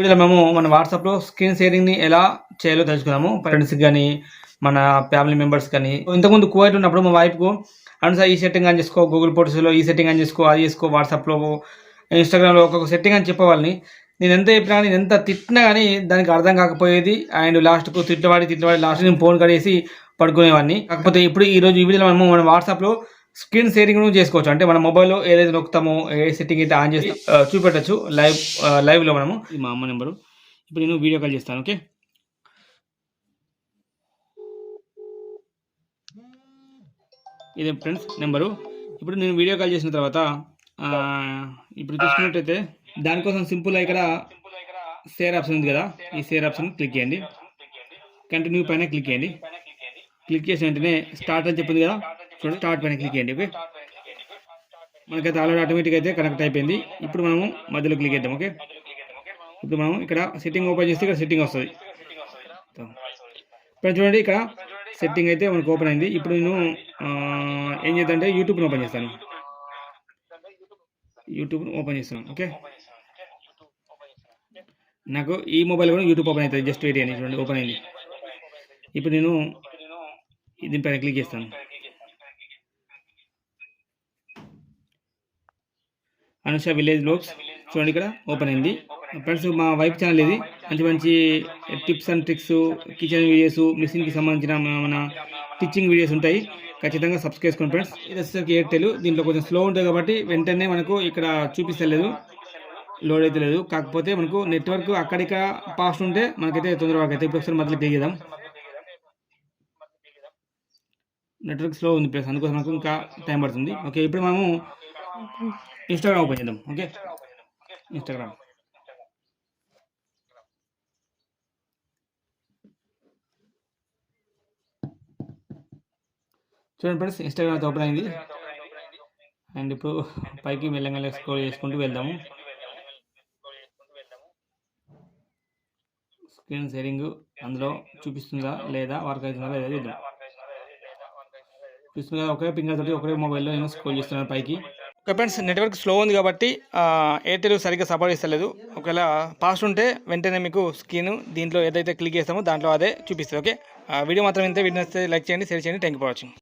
వీడియోలో మేము మన వాట్సాప్లో స్క్రీన్ షేరింగ్ని ఎలా చేయాలో తెలుసుకున్నాము ఫ్రెండ్స్కి కానీ మన ఫ్యామిలీ మెంబర్స్ కానీ ఇంతకుముందు కువైట్ ఉన్నప్పుడు మా వైఫ్కు అండ్ సార్ ఈ సెట్టింగ్ అని చేసుకో గూగుల్ ఫోటోస్లో ఈ సెట్టింగ్ అని చేసుకో అది చేసుకో వాట్సాప్లో ఇన్స్టాగ్రామ్లో ఒక్కొక్క సెట్టింగ్ అని చెప్పేవాళ్ళని. నేను ఎంత చెప్పినా కానీ నేను ఎంత తిట్టినా కానీ దానికి అర్థం కాకపోయేది. అండ్ లాస్ట్కు తిట్టవాడి తిట్టవాడి లాస్ట్ నేను ఫోన్ కడేసి పడుకునేవాడిని. కాకపోతే ఇప్పుడు ఈ రోజు ఈ వీడియోలో మనము మన వాట్సాప్లో స్క్రీన్ షేరింగ్ చేసుకోవచ్చు. అంటే మన మొబైల్లో ఏదైతే నొక్కుతామో ఏ సెట్టింగ్ అయితే ఆన్ చేసి చూపెట్టచ్చు. లైవ్ లైవ్లో మనము. ఇది మా అమ్మ నెంబరు. ఇప్పుడు నేను వీడియో కాల్ చేస్తాను ఓకే? ఇదే ఫ్రెండ్స్ నెంబరు. ఇప్పుడు నేను వీడియో కాల్ చేసిన తర్వాత ఆ, ఇప్పుడు చూసుకున్నట్టయితే దానికోసం సింపుల్ ఇక్కడ షేర్ ఆప్షన్ ఉంది కదా. ఈ షేర్ ఆప్షన్ క్లిక్ చేయండి. కంటిన్యూ పైన క్లిక్ చేయండి. క్లిక్ చేసిన వెంటనే స్టార్ట్ అని చెప్పింది కదా. చూడండి. స్టార్ట్ పైన క్లిక్ చేయండి ఓకే? మనకైతే ఆల్రెడీ ఆటోమేటిక్ అయితే కనెక్ట్ అయిపోయింది. ఇప్పుడు మనము మధ్యలో క్లిక్ చేద్దాం ఓకే? ఇప్పుడు మనం ఇక్కడ సెట్టింగ్ ఓపెన్ చేస్తే ఇక్కడ సెట్టింగ్ వస్తుంది. ఇప్పుడు చూడండి ఇక్కడ సెట్టింగ్ అయితే మనకు ఓపెన్ అయింది. ఇప్పుడు నేను ఏం చేద్దామంటే యూట్యూబ్ని ఓపెన్ చేస్తాను. యూట్యూబ్ని ఓపెన్ చేస్తాను ఓకే? నాకు ఈ మొబైల్ కూడా యూట్యూబ్ ఓపెన్ అవుతుంది. జస్ట్ వెయిట్ చేయండి చూడండి ఓపెన్ అయింది. ఇప్పుడు నేను దీనిపైన క్లిక్ చేస్తాను. అనుష విలేజ్ బ్లాగ్స్ చూడండి ఇక్కడ ఓపెన్ అయింది. ఫ్రెండ్స్ మా వైఫ్ ఛానల్ ఇది. మంచి మంచి tips and tricks kitchen videos మిషన్కి సంబంధించిన మన- టీచింగ్ వీడియోస్ ఉంటాయి. ఖచ్చితంగా సబ్స్క్రైబ్ చేసుకోండి ఫ్రెండ్స్ ఇది వచ్చేసరికి ఎయిర్టెల్ దీంట్లో కొంచెం స్లో ఉంటుంది కాబట్టి వెంటనే మనకు ఇక్కడ చూపిస్తలేదు. లోడ్ అయితే లేదు. కాకపోతే మనకు నెట్వర్క్ అక్కడిక్కడ ఫాస్ట్ ఉంటే మనకైతే తొందరగా అయితే ఇప్పుడు ఒకసారి మధ్యలో క్లిక్ నెట్వర్క్ స్లో ఉంది ప్లస్ అందుకోసం మనకు ఇంకా టైం పడుతుంది. ఓకే ఇప్పుడు మనము ఇన్స్టాగ్రామ్ ఓపెన్ చేద్దాం ఓకే ఇన్స్టాగ్రామ్ చూడండి ఫ్రెండ్స్ ఇన్స్టాగ్రామ్ అయితే ఓపెన్ అయింది అండ్ ఇప్పుడు పైకి మెల్లగా స్క్రోల్ చేసుకుంటూ వెళ్దాము స్క్రీన్ షేరింగ్ అందులో చూపిస్తుందా లేదా వర్క్ అవుతుందా లేదా చూద్దాం చూస్తుంది కదా ఒకే ఫింగర్ తోటి ఒకే మొబైల్లో నేను స్క్రోల్ చేస్తున్నాను పైకి ఓకే ఫ్రెండ్స్ నెట్వర్క్ స్లో ఉంది కాబట్టి ఎయిర్టెల్ సరిగ్గా సపోర్ట్ ఇస్తలేదు ఒకవేళ ఫాస్ట్ ఉంటే వెంటనే మీకు స్క్రీన్ దీంట్లో ఏదైతే క్లిక్ చేస్తామో దాంట్లో అదే చూపిస్తుంది ఓకే? వీడియో మాత్రం ఇంతే వీడియో లైక్ చేయండి షేర్ చేయండి. Thank you for watching